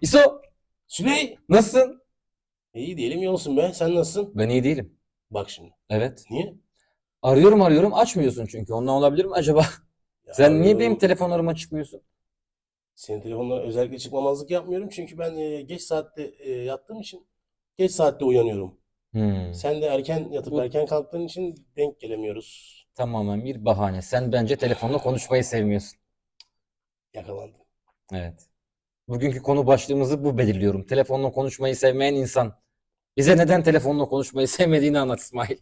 İso Süley. nasılsın? İyi diyelim iyi olsun be. Sen nasılsın? Ben iyi değilim. Bak şimdi. Evet. Niye? Arıyorum arıyorum açmıyorsun çünkü. Ondan olabilir mi acaba? Ya Sen niye benim telefonlarıma çıkmıyorsun? Senin telefonlara özellikle çıkmamazlık yapmıyorum. Çünkü ben e, geç saatte e, yattığım için geç saatte uyanıyorum. Hmm, Sen de erken yatıp Bu- erken kalktığın için denk gelemiyoruz. Tamamen bir bahane. Sen bence telefonla konuşmayı sevmiyorsun. Yakalandım. Evet. Bugünkü konu başlığımızı bu belirliyorum. Telefonla konuşmayı sevmeyen insan. Bize neden telefonla konuşmayı sevmediğini anlat İsmail.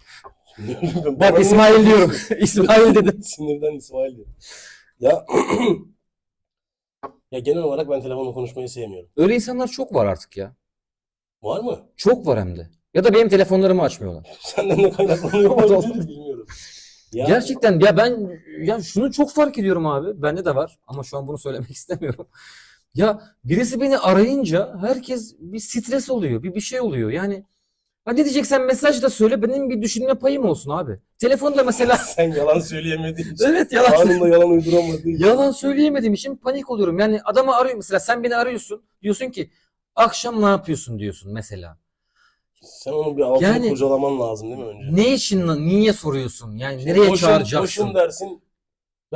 Bak İsmail diyorum. İsmail dedim. Sinirden İsmail diyor. Ya ya genel olarak ben telefonla konuşmayı sevmiyorum. Öyle insanlar çok var artık ya. Var mı? Çok var hem de. Ya da benim telefonlarımı açmıyorlar. Senden ne kaynaklanıyor olabilir bilmiyorum. Ya, Gerçekten ya ben ya şunu çok fark ediyorum abi. Bende de var ama şu an bunu söylemek istemiyorum. Ya birisi beni arayınca herkes bir stres oluyor, bir bir şey oluyor. Yani ha ne diyeceksen mesaj da söyle benim bir düşünme payım olsun abi. Telefonda mesela sen yalan söyleyemediğin için. evet yalan Anında yalan uyduramadığın için. yalan söyleyemediğim için panik oluyorum. Yani adamı arıyor mesela sen beni arıyorsun diyorsun ki akşam ne yapıyorsun diyorsun mesela. Sen onun bir altını Yani- kurcalaman lazım değil mi önce? Ne için niye soruyorsun? Yani nereye Boşun- çağıracaksın? boşun dersin.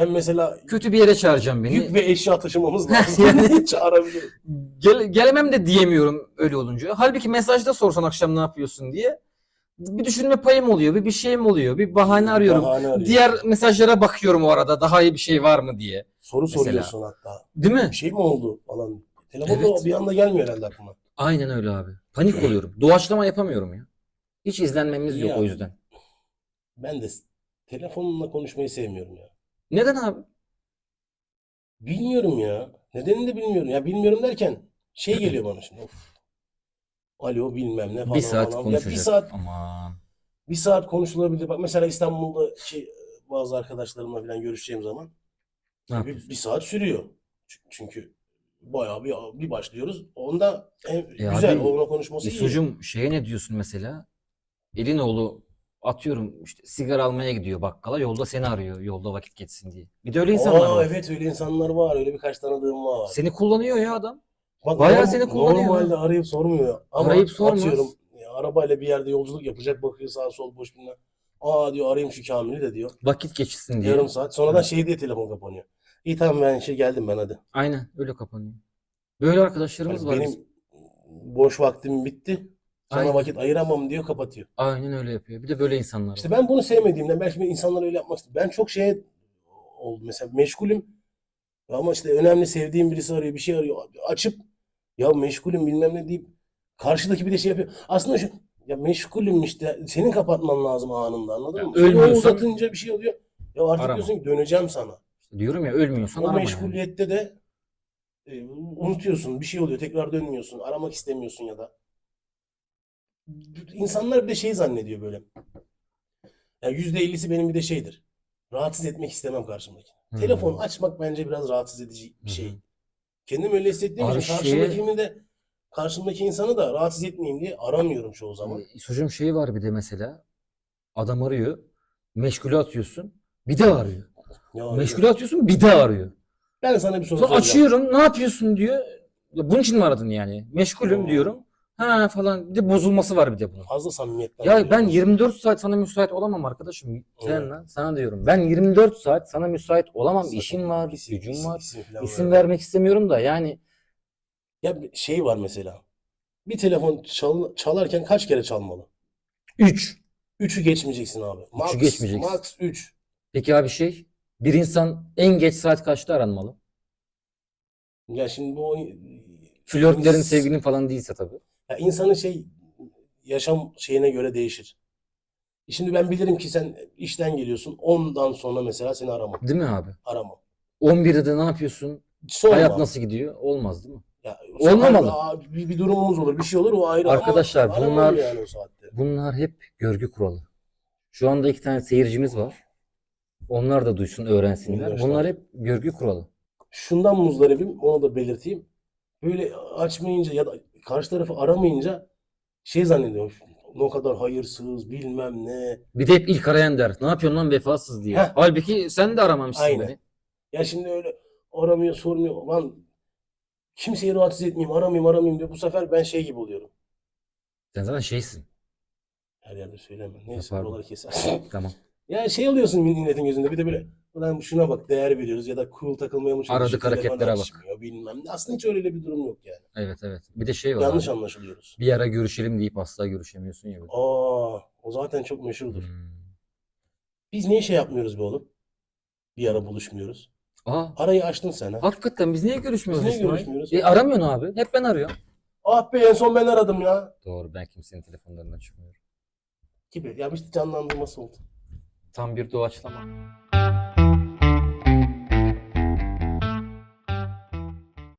Ben mesela Kötü bir yere çağıracağım beni. yük ve eşya taşımamız lazım. Yani- Çağırabilirim. Gel- gelemem de diyemiyorum öyle olunca. Halbuki mesajda sorsan akşam ne yapıyorsun diye bir düşünme payım oluyor, bir bir şeyim oluyor, bir bahane arıyorum. Bahane. Diğer mesajlara bakıyorum o arada daha iyi bir şey var mı diye. Soru Mesela. soruyorsun hatta. Değil mi? Bir şey mi oldu falan. Telefonda Evet. bir anda gelmiyor herhalde aklıma. Aynen öyle abi. Panik oluyorum. Doğaçlama yapamıyorum ya. Hiç izlenmemiz İyi yok o yüzden. Ben de telefonla konuşmayı sevmiyorum ya. Neden abi? Bilmiyorum ya. Nedenini de bilmiyorum. Ya bilmiyorum derken şey geliyor bana şimdi. Of. Alo bilmem ne falan Bir saat falan. Ya konuşacak. bir saat Aman. bir saat konuşulabilir. Bak mesela İstanbul'da şey bazı arkadaşlarımla falan görüşeceğim zaman Ne bir, bir saat sürüyor. Çünkü bayağı bir, bir başlıyoruz. Onda en, E güzel. abi, Onunla konuşması iyi. İsocuğum şeye ne diyorsun mesela? Elinoğlu atıyorum işte sigara almaya gidiyor bakkala yolda seni arıyor yolda vakit geçsin diye. Bir de öyle insanlar Aa, var. evet öyle insanlar var. Öyle birkaç tanıdığım var. Seni kullanıyor ya adam. Bak, bayağı norm- seni kullanıyor. Normalde arayıp sormuyor. Ama Arayıp sormaz. atıyorum ya, arabayla bir yerde yolculuk yapacak bakıyor sağa sol boş bilmem. Aa diyor arayayım şu Kamil'i de diyor. Vakit geçsin diye. Yarım saat. Sonradan şey diye telefon kapanıyor. İyi tamam ben şey geldim ben hadi. Aynen öyle kapanıyor. Böyle arkadaşlarımız Hani var. benim boş vaktim bitti. Sana Aynen. vakit ayıramam diyor kapatıyor. Aynen öyle yapıyor. Bir de böyle insanlar İşte var. ben bunu sevmediğimden belki insanlar öyle yapmak istiyor. Ben çok şeye oldu mesela meşgulüm. Ama işte önemli sevdiğim birisi arıyor bir şey arıyor. Açıp ya meşgulüm bilmem ne deyip karşıdaki bir de şey yapıyor. Aslında şu ya meşgulüm işte senin kapatman lazım anında anladın Ya mı? Ölmüyorsan- uzatınca bir şey oluyor. Ya artık Arama. diyorsun ki döneceğim sana. İşte diyorum ya ölmüyorsan O arama yani. meşguliyette de e, unutuyorsun bir şey oluyor tekrar dönmüyorsun aramak istemiyorsun ya da. İnsanlar bir de şey zannediyor böyle. Ya %50'si benim bir de şeydir. Rahatsız etmek istemem karşımdaki. Hmm. Telefon açmak bence biraz rahatsız edici bir şey. hı. Kendim öyle hissettiğim için karşımdakini de karşımdaki insanı da rahatsız etmeyeyim diye aramıyorum çoğu zaman. Ee, Çocuğum şeyi var bir de mesela. Adam arıyor. Meşgule atıyorsun. Bir de arıyor. Ya, Meşgule atıyorsun bir de arıyor. ben sana bir soru Sonra soracağım. açıyorum. Ne yapıyorsun diyor. Ya Bunun için mi aradın yani? Meşgulüm Oo. diyorum. Ha falan. Bir de bozulması var bir de bunun. Fazla samimiyetten Ya ben 24 saat sana müsait olamam arkadaşım. Sen lan sana diyorum. Ben 24 saat sana müsait olamam. Sakın İşim var, isim- gücüm isim- var. isim İsim verme. vermek istemiyorum da yani Ya bir şey var mesela. Bir telefon çal- çalarken kaç kere çalmalı? 3. Üçü geçmeyeceksin abi. Max, geçmeyeceksin. Max 3. Peki abi şey bir insan en geç saat kaçta aranmalı? Ya şimdi bu Flörtlerin sevgilin falan değilse tabii. Ya insanın şey yaşam şeyine göre değişir. Şimdi ben bilirim ki sen işten geliyorsun. 10'dan sonra mesela seni aramam. Değil mi abi? Aramam. 11'de de ne yapıyorsun? Sorma. Hayat nasıl gidiyor? Olmaz değil mi? Ya, Olmamalı. Abi, Bir, bir durumumuz olur, bir şey olur o ayrı ama Arkadaşlar, aramam bunlar- yani o saatte. Bunlar hep görgü kuralı. Şu anda iki tane seyircimiz var. Onlar da duysun, öğrensinler. Minnoşlar. Bunlar hep görgü kuralı. Şundan muzdaribim, onu da belirteyim. Böyle açmayınca ya da karşı tarafı aramayınca şey zannediyorum. Ne kadar hayırsız, bilmem ne. Bir de hep ilk arayan der. Ne yapıyorsun lan vefasız diye. Heh. Halbuki sen de aramamışsın Aynen. beni. Ya şimdi öyle aramıyor, sormuyor. Lan kimseyi rahatsız etmeyeyim, aramayayım, aramayayım diyor. Bu sefer ben şey gibi oluyorum. Sen zaten şeysin. Her yerde söyleme. Neyse pardon. buraları kesersin. Tamam. ya şey oluyorsun milletin gözünde bir de böyle Ulan şuna bak değer veriyoruz ya da cool takılmaya mı çalışıyor? Aradık hareketlere bak. açmıyor, Bilmem ne. Aslında hiç öyle bir durum yok yani. Evet evet. Bir de şey var Yanlış abi. anlaşılıyoruz. Bir ara görüşelim deyip asla görüşemiyorsun ya. böyle. Aa, o zaten çok meşhurdur. Hmm. Biz niye şey yapmıyoruz be oğlum? Bir ara buluşmuyoruz. Aa, Arayı açtın sen ha. hakikaten biz niye görüşmüyoruz Biz niye İsmail? görüşmüyoruz? E, aramıyorsun abi. Hep ben arıyorum. Ah be en son ben aradım ya. Doğru ben kimsenin telefonlarından çıkmıyorum. Gibi. Ya işte canlandırması oldu. Tam bir doğaçlama.